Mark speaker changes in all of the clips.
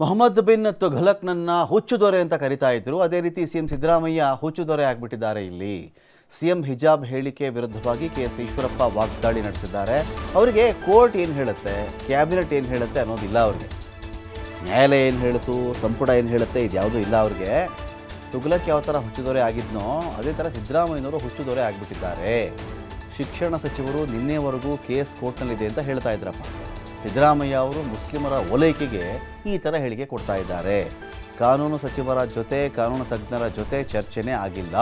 Speaker 1: Mohammed bin ತುಘಲಕ್ನನ್ನ ಹುಚ್ಚು ದೊರೆ ಅಂತ ಕರಿತಾ ಇದ್ರು. ಅದೇ ರೀತಿ ಸಿಎಂ ಸಿದ್ದರಾಮಯ್ಯ ಹುಚ್ಚು ದೊರೆ ಆಗ್ಬಿಟ್ಟಿದ್ದಾರೆ ಇಲ್ಲಿ. ಸಿಎಂ ಹಿಜಾಬ್ ಹೇಳಿಕೆ ವಿರುದ್ಧವಾಗಿ ಕೆ ಎಸ್ ಈಶ್ವರಪ್ಪ ವಾಗ್ದಾಳಿ ನಡೆಸಿದ್ದಾರೆ. ಅವರಿಗೆ ಕೋರ್ಟ್ ಏನು ಹೇಳುತ್ತೆ? ಕ್ಯಾಬಿನೆಟ್ ಏನು ಹೇಳುತ್ತೆ ಅನ್ನೋದಿಲ್ಲ ಅವ್ರಿಗೆ. ನ್ಯಾಯಾಲಯ ಏನು ಹೇಳಿತು ಸಂಪುಟ ಏನು ಹೇಳುತ್ತೆ ಇದ್ಯಾವುದೂ ಇಲ್ಲ ಅವ್ರಿಗೆ. ತುಘಲಕ್ ಯಾವ ಥರ ಹುಚ್ಚುದೊರೆ ಆಗಿದ್ನೋ, ಅದೇ ಥರ ಸಿದ್ದರಾಮಯ್ಯನವರು ಹುಚ್ಚುದೊರೆ ಆಗಿಬಿಟ್ಟಿದ್ದಾರೆ. ಶಿಕ್ಷಣ ಸಚಿವರು ನಿನ್ನೆವರೆಗೂ ಕೇಸ್ ಕೋರ್ಟ್ನಲ್ಲಿದೆ ಅಂತ ಹೇಳ್ತಾ ಇದ್ರಪ್ಪ. ಸಿದ್ದರಾಮಯ್ಯ ಅವರು ಮುಸ್ಲಿಮರ ಓಲೈಕೆಗೆ ಈ ಥರ ಹೇಳಿಕೆ ಕೊಡ್ತಾ ಇದ್ದಾರೆ. ಕಾನೂನು ಸಚಿವರ ಜೊತೆ, ಕಾನೂನು ತಜ್ಞರ ಜೊತೆ ಚರ್ಚೆನೇ ಆಗಿಲ್ಲ.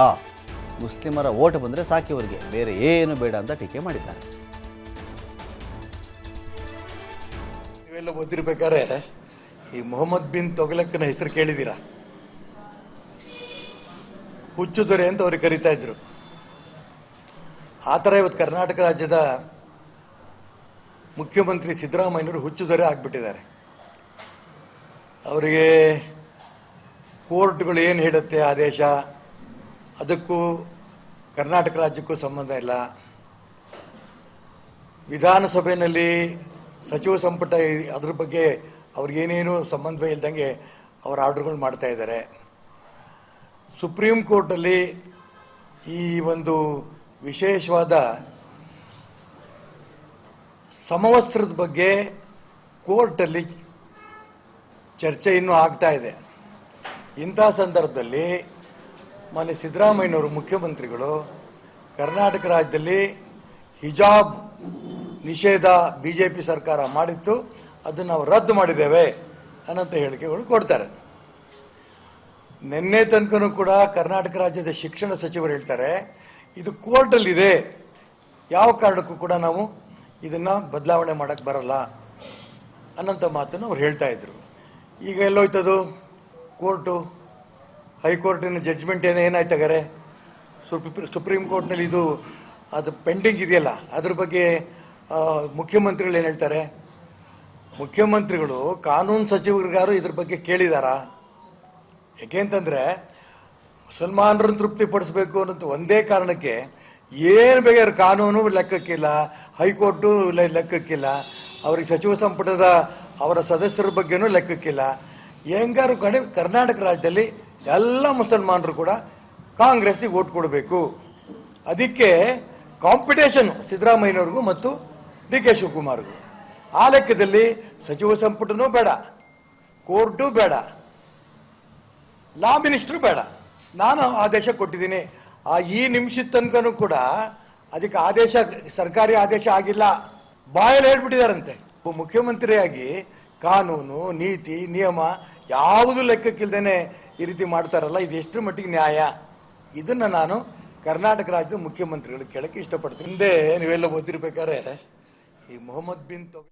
Speaker 1: ಮುಸ್ಲಿಮರ ಓಟ್ ಬಂದರೆ ಸಾಕಿವರಿಗೆ ಬೇರೆ ಏನು ಬೇಡ ಅಂತ ಟೀಕೆ ಮಾಡಿದ್ದಾರೆ.
Speaker 2: ನೀವೆಲ್ಲ ಓದಿರ್ಬೇಕಾದ್ರೆ ಈ ಮೊಹಮ್ಮದ್ ಬಿನ್ ತೊಗಲಕ್ಕನ ಹೆಸರು ಕೇಳಿದ್ದೀರಾ? ಹುಚ್ಚು ದೊರೆ ಅಂತ ಅವ್ರಿಗೆ ಕರಿತಾ ಇದ್ರು. ಆ ಥರ ಇವತ್ತು ಕರ್ನಾಟಕ ರಾಜ್ಯದ ಮುಖ್ಯಮಂತ್ರಿ ಸಿದ್ದರಾಮಯ್ಯನವರು ದೊರೆ ಆಗಿಬಿಟ್ಟಿದ್ದಾರೆ. ಅವರಿಗೆ ಕೋರ್ಟ್ಗಳು ಏನು ಹೇಳುತ್ತೆ ಆದೇಶ? ಅದಕ್ಕೂ ಕರ್ನಾಟಕ ರಾಜ್ಯಕ್ಕೂ ಸಂಬಂಧ ಇಲ್ಲ. ವಿಧಾನಸಭೆಯಲ್ಲಿ ಸಚಿವ ಸಂಪುಟ ಅದ್ರ ಬಗ್ಗೆ ಅವ್ರಿಗೇನೇನು ಸಂಬಂಧ ಇಲ್ದಂಗೆ ಅವರ ಆರ್ಡರ್ಗಳು ಮಾಡ್ತಾ ಇದ್ದಾರೆ. ಸುಪ್ರೀಂ ಕೋರ್ಟಲ್ಲಿ ಈ ಒಂದು ವಿಶೇಷವಾದ ಸಮವಸ್ತ್ರದ ಬಗ್ಗೆ ಕೋರ್ಟಲ್ಲಿ ಚರ್ಚೆ ಇನ್ನೂ ಆಗ್ತಾ ಇದೆ. ಇಂಥ ಸಂದರ್ಭದಲ್ಲಿ ಮಾನ್ಯ ಸಿದ್ದರಾಮಯ್ಯನವರು ಮುಖ್ಯಮಂತ್ರಿಗಳು ಕರ್ನಾಟಕ ರಾಜ್ಯದಲ್ಲಿ ಹಿಜಾಬ್ ನಿಷೇಧ ಬಿ ಜೆ ಪಿ ಸರ್ಕಾರ ಮಾಡಿತ್ತು, ಅದನ್ನು ನಾವು ರದ್ದು ಮಾಡಿದ್ದೇವೆ ಅನ್ನೋಂಥ ಹೇಳಿಕೆಗಳು ಕೊಡ್ತಾರೆ. ನಿನ್ನೆ ತನಕನೂ ಕೂಡ ಕರ್ನಾಟಕ ರಾಜ್ಯದ ಶಿಕ್ಷಣ ಸಚಿವರು ಹೇಳ್ತಾರೆ, ಇದು ಕೋರ್ಟಲ್ಲಿದೆ, ಯಾವ ಕಾರಣಕ್ಕೂ ಕೂಡ ನಾವು ಇದನ್ನು ಬದಲಾವಣೆ ಮಾಡೋಕ್ಕೆ ಬರಲ್ಲ ಅನ್ನೋಂಥ ಮಾತನ್ನು ಅವ್ರು ಹೇಳ್ತಾ ಇದ್ರು. ಈಗ ಎಲ್ಲೋಯ್ತದು? ಕೋರ್ಟು? ಹೈಕೋರ್ಟಿನ ಜಡ್ಜ್ಮೆಂಟ್ ಏನೋ ಏನಾಯ್ತಾಗಾರೆ ಸುಪ್ರೀ ಸುಪ್ರೀಂ ಕೋರ್ಟ್ನಲ್ಲಿ ಇದು ಅದು ಪೆಂಡಿಂಗ್ ಇದೆಯಲ್ಲ, ಅದ್ರ ಬಗ್ಗೆ ಮುಖ್ಯಮಂತ್ರಿಗಳು ಏನು ಹೇಳ್ತಾರೆ? ಮುಖ್ಯಮಂತ್ರಿಗಳು ಕಾನೂನು ಸಚಿವರಿಗಾರು ಇದ್ರ ಬಗ್ಗೆ ಕೇಳಿದಾರಾ? ಯಾಕೆಂತಂದರೆ ಮುಸಲ್ಮಾನರನ್ನು ತೃಪ್ತಿಪಡಿಸಬೇಕು ಅನ್ನೋದು ಒಂದೇ ಕಾರಣಕ್ಕೆ ಏನು ಬೇಕಾದ್ರೆ ಕಾನೂನು ಲೆಕ್ಕಕ್ಕಿಲ್ಲ, ಹೈಕೋರ್ಟು ಲೆಕ್ಕಕ್ಕಿಲ್ಲ, ಅವ್ರಿಗೆ ಸಚಿವ ಸಂಪುಟದ ಅವರ ಸದಸ್ಯರ ಬಗ್ಗೆನೂ ಲೆಕ್ಕಕ್ಕಿಲ್ಲ. ಹೆಂಗಾರು ಕಡೆ ಕರ್ನಾಟಕ ರಾಜ್ಯದಲ್ಲಿ ಎಲ್ಲ ಮುಸಲ್ಮಾನರು ಕೂಡ ಕಾಂಗ್ರೆಸ್ಸಿಗೆ ಓಟ್ ಕೊಡಬೇಕು. ಅದಕ್ಕೆ ಕಾಂಪಿಟೇಷನ್ ಸಿದ್ದರಾಮಯ್ಯನವ್ರಿಗೂ ಮತ್ತು ಡಿ ಕೆ ಶಿವಕುಮಾರ್ಗೂ. ಆ ಲೆಕ್ಕದಲ್ಲಿ ಸಚಿವ ಸಂಪುಟನೂ ಬೇಡ, ಕೋರ್ಟು ಬೇಡ, ಲಾ ಮಿನಿಸ್ಟ್ರು ಬೇಡ. ನಾನು ಆದೇಶ ಕೊಟ್ಟಿದ್ದೀನಿ. ಆ ಈ ನಿಮಿಷದ ತನಕನೂ ಕೂಡ ಅದಕ್ಕೆ ಆದೇಶ, ಸರ್ಕಾರಿ ಆದೇಶ ಆಗಿಲ್ಲ. ಬಾಯಲ್ಲಿ ಹೇಳ್ಬಿಟ್ಟಿದಾರಂತೆ. ಮುಖ್ಯಮಂತ್ರಿಯಾಗಿ ಕಾನೂನು, ನೀತಿ, ನಿಯಮ ಯಾವುದು ಲೆಕ್ಕಕ್ಕಿಲ್ದೇನೆ ಈ ರೀತಿ ಮಾಡ್ತಾರಲ್ಲ, ಇದು ಎಷ್ಟು ಮಟ್ಟಿಗೆ ನ್ಯಾಯ? ಇದನ್ನು ನಾನು ಕರ್ನಾಟಕ ರಾಜ್ಯದ ಮುಖ್ಯಮಂತ್ರಿಗಳು ಕೇಳಕ್ಕೆ ಇಷ್ಟಪಡ್ತೀನಿ. ಹಿಂದೆ ನೀವೆಲ್ಲ ಓದಿರ್ಬೇಕಾದ್ರೆ ಈ ಮೊಹಮ್ಮದ್ ಬಿನ್ ತೊಗ